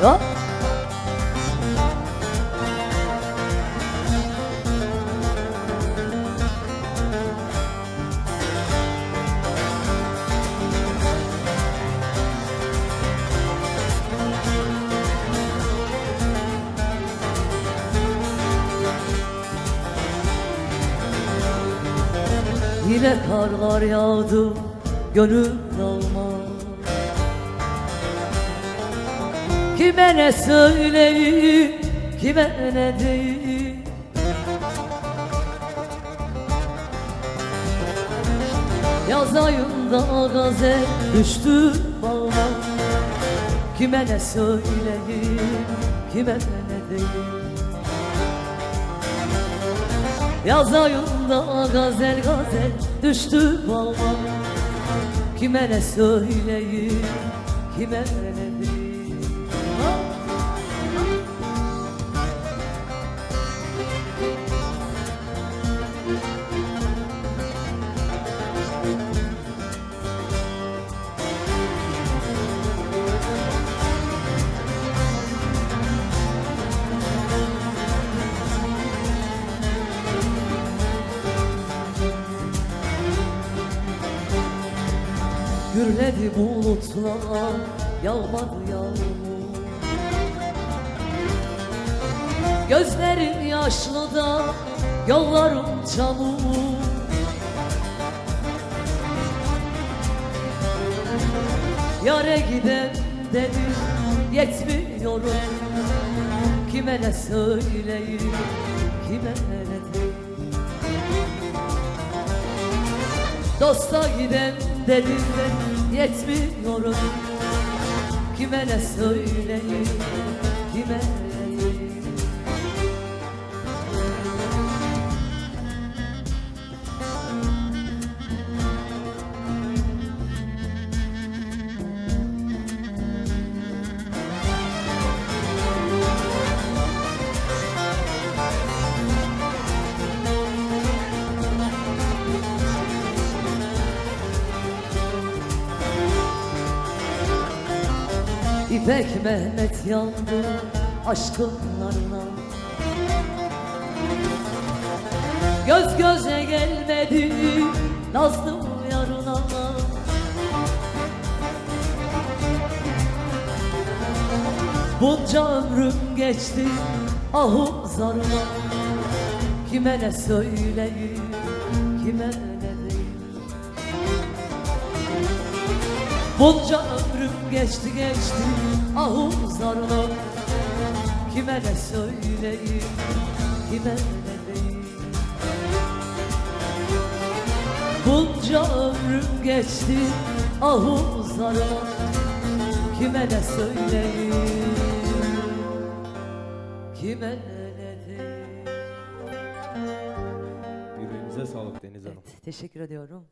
oluyor. Yine karlar yağdı gönül almaz Kime ne söyleyeyim kime ne diyeyim? Yaz ayında gazel düştü bağıma Kime ne söyleyeyim kime ne diyeyim? Yaz ayında gazel gazel düştü bağıma Kime ne söyleyeyim kime ne diyeyim Gürledi bulutlar yağmadı yağmur Gözlerim yaşlı da yollarım çamur Yare giden dedim yetmiyorum. Kime ne söyleyeyim kime ne diyeyim. Dosta giden dedim yetmiyorum. Kime ne söyleyeyim kime ne İpek Mehmet yandı aşkınlarına. Göz göze gelmedi nazlı yarına. Bunca ömrüm geçti ahu zarına. Kime ne söyleyeyim kime ne Bunca ömrüm geçti geçti. Ahu zarına. Kime ne söyleyeyim kime ne diyeyim? Bunca ömrüm geçti ahu zarına. Kime ne söyleyeyim kime ne diyeyim? Yüreğinize sağlık Deniz Hanım. Evet, teşekkür ediyorum.